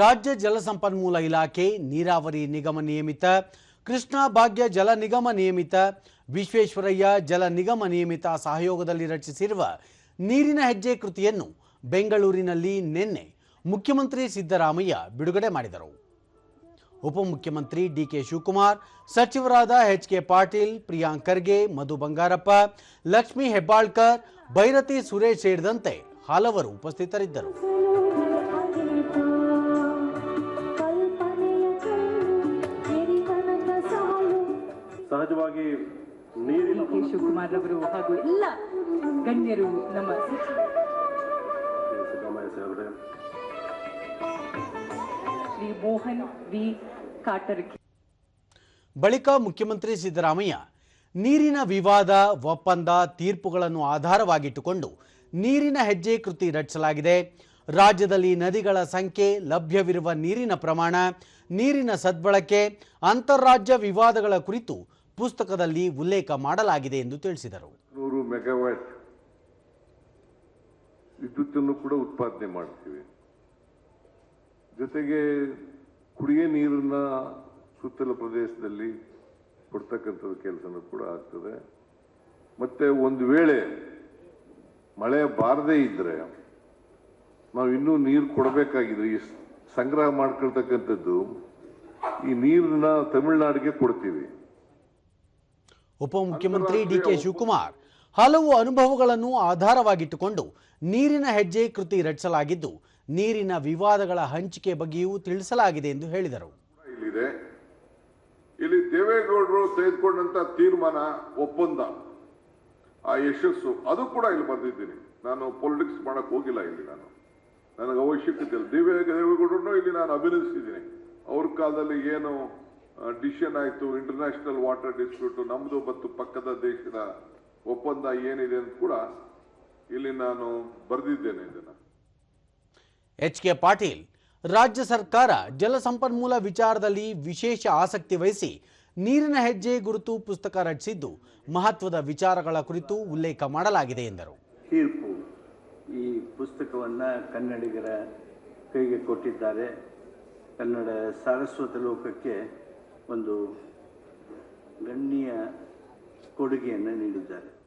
ರಾಜ್ಯ ಜಲಸಂಪನ್ಮೂಲ ಇಲಾಖೆ, ನೀರಾವರಿ ನಿಗಮ ನಿಯಮಿತ, ಕೃಷ್ಣಾ ಭಾಗ್ಯ ಜಲ ನಿಗಮ ನಿಯಮಿತ, ವಿಶ್ವೇಶ್ವರಯ್ಯ ಜಲ ನಿಗಮ ನಿಯಮಿತ ಸಹಯೋಗದಲ್ಲಿ ರಚಿಸಿರುವ ನೀರಿನ ಹೆಜ್ಜೆ ಕೃತಿಯನ್ನು ಬೆಂಗಳೂರಿನಲ್ಲಿ ನಿನ್ನೆ ಮುಖ್ಯಮಂತ್ರಿ ಸಿದ್ದರಾಮಯ್ಯ ಬಿಡುಗಡೆ ಮಾಡಿದರು. ಉಪಮುಖ್ಯಮಂತ್ರಿ ಡಿಕೆ ಶಿವಕುಮಾರ್, ಸಚಿವರಾದ ಎಚ್ ಕೆ ಪಾಟೀಲ್, ಪ್ರಿಯಾಂಕ್ ಖರ್ಗೆ, ಮಧು ಬಂಗಾರಪ್ಪ, ಲಕ್ಷ್ಮೀ ಹೆಬ್ಬಾಳ್ಕರ್, ಭೈರತಿ ಸುರೇಶ್ ಸೇರಿದಂತೆ ಹಲವರು ಉಪಸ್ಥಿತರಿದ್ದರು. ಸಹಜವಾಗಿ ನೀರಿನ ಡಿ ಕೆ ಶಿವಕುಮಾರ್ ಅವರು ಹಾಗೂ ಎಲ್ಲ ಗಣ್ಯರು ನಮ್ಮ ಸಚಿವ ಸಿದ್ದರಾಮಯ್ಯ ಸಾಹೇಬ್ರೆ ಶ್ರೀ ಮೋಹನ್ ವಿ ಕಾಟರ್ಕಿ ಬಳಿಕ ಮುಖ್ಯಮಂತ್ರಿ ಸಿದ್ದರಾಮಯ್ಯ ನೀರಿನ ವಿವಾದ ಒಪ್ಪಂದ ತೀರ್ಪುಗಳನ್ನು ಆಧಾರವಾಗಿಟ್ಟುಕೊಂಡು ನೀರಿನ ಹೆಜ್ಜೆ ಕೃತಿ ರಚಿಸಲಾಗಿದೆ. ರಾಜ್ಯದಲ್ಲಿ ನದಿಗಳ ಸಂಖ್ಯೆ ಲಭ್ಯವಿರುವ ನೀರಿನ ಪ್ರಮಾಣ ನೀರಿನ ಸದ್ಬಳಕೆ ಅಂತಾರಾಜ್ಯ ವಿವಾದಗಳ ಕುರಿತು ಪುಸ್ತಕದಲ್ಲಿ ಉಲ್ಲೇಖ ಮಾಡಲಾಗಿದೆ ಎಂದು ತಿಳಿಸಿದರು. ನೂರು ಮೆಗಾವ್ಯಾಟ್ ವಿದ್ಯುತ್ತನ್ನು ಕೂಡ ಉತ್ಪಾದನೆ ಮಾಡ್ತೀವಿ. ಜೊತೆಗೆ ಕುಡಿಯ ನೀರನ್ನ ಸುತ್ತಲ ಪ್ರದೇಶದಲ್ಲಿ ಕೊಡ್ತಕ್ಕಂಥದ್ದು ಕೆಲಸನೂ ಕೂಡ ಆಗ್ತದೆ. ಮತ್ತೆ ಒಂದು ವೇಳೆ ಮಳೆ ಬಾರದೇ ಇದ್ರೆ ನಾವು ಇನ್ನೂ ನೀರು ಕೊಡಬೇಕಾಗಿದ್ರೆ ಈ ಸಂಗ್ರಹ ಮಾಡ್ಕೊಳ್ತಕ್ಕಂಥದ್ದು ಈ ನೀರನ್ನ ತಮಿಳುನಾಡಿಗೆ ಕೊಡ್ತೀವಿ. ಉಪಮುಖ್ಯಮಂತ್ರಿ ಡಿಕೆ ಶಿವಕುಮಾರ್ ಹಲವು ಅನುಭವಗಳನ್ನು ಆಧಾರವಾಗಿಟ್ಟುಕೊಂಡು ನೀರಿನ ಹೆಜ್ಜೆ ಕೃತಿ ರಚಿಸಲಾಗಿದ್ದು ನೀರಿನ ವಿವಾದಗಳ ಹಂಚಿಕೆ ಬಗ್ಗೆಯೂ ತಿಳಿಸಲಾಗಿದೆ ಎಂದು ಹೇಳಿದರು. ಇಲ್ಲಿ ದೇವೇಗೌಡರು ತೆಗೆದುಕೊಂಡಂತ ತೀರ್ಮಾನ ಒಪ್ಪಂದ ಆ ಯಶಸ್ಸು ಅದು ಕೂಡ ಇಲ್ಲಿ ಬಂದಿದ್ದೀನಿ. ನಾನು ಪೊಲಿಟಿಕ್ಸ್ ಮಾಡಕ್ ಹೋಗಿಲ್ಲ ಇಲ್ಲಿ ನಾನು. ನನಗೆ ಅವಶ್ಯಕತೆ ಇಲ್ಲ. ದೇವೇ ದೇವೇಗೌಡರನ್ನು ಇಲ್ಲಿ ನಾನು ಅಭಿನಂದಿಸಿದ್ದೀನಿ. ಅವ್ರ ಕಾಲದಲ್ಲಿ ಏನು ಡಿಸಿಷನ್ ಆಯಿತು ಇಂಟರ್ನ್ಯಾಷನಲ್ ವಾಟರ್ ಡಿಸ್ಪ್ಯೂಟ್ ನಮ್ಮದು ಮತ್ತು ಪಕ್ಕದ ದೇಶದ ಒಪ್ಪಂದ ಏನಿದೆ ಅಂತ ಕೂಡ ಇಲ್ಲಿ ನಾನು ಬರೆದಿದ್ದೇನೆ ಇದನ್ನು. ಎಚ್ ಕೆ ಪಾಟೀಲ್ ರಾಜ್ಯ ಸರ್ಕಾರ ಜಲಸಂಪನ್ಮೂಲ ವಿಚಾರದಲ್ಲಿ ವಿಶೇಷ ಆಸಕ್ತಿ ವಹಿಸಿ ನೀರಿನ ಹೆಜ್ಜೆ ಗುರುತು ಪುಸ್ತಕ ರಚಿಸಿದ್ದು ಮಹತ್ವದ ವಿಚಾರಗಳ ಕುರಿತು ಉಲ್ಲೇಖ ಮಾಡಲಾಗಿದೆ ಎಂದರು. ತೀರ್ಪು ಈ ಪುಸ್ತಕವನ್ನು ಕನ್ನಡಿಗರ ಕೈಗೆ ಕೊಟ್ಟಿದ್ದಾರೆ. ಕನ್ನಡ ಸಾರಸ್ವತ ಲೋಕಕ್ಕೆ ಒಂದು ಗಣ್ಯ ಕೊಡುಗೆಯನ್ನು ನೀಡಿದ್ದಾರೆ.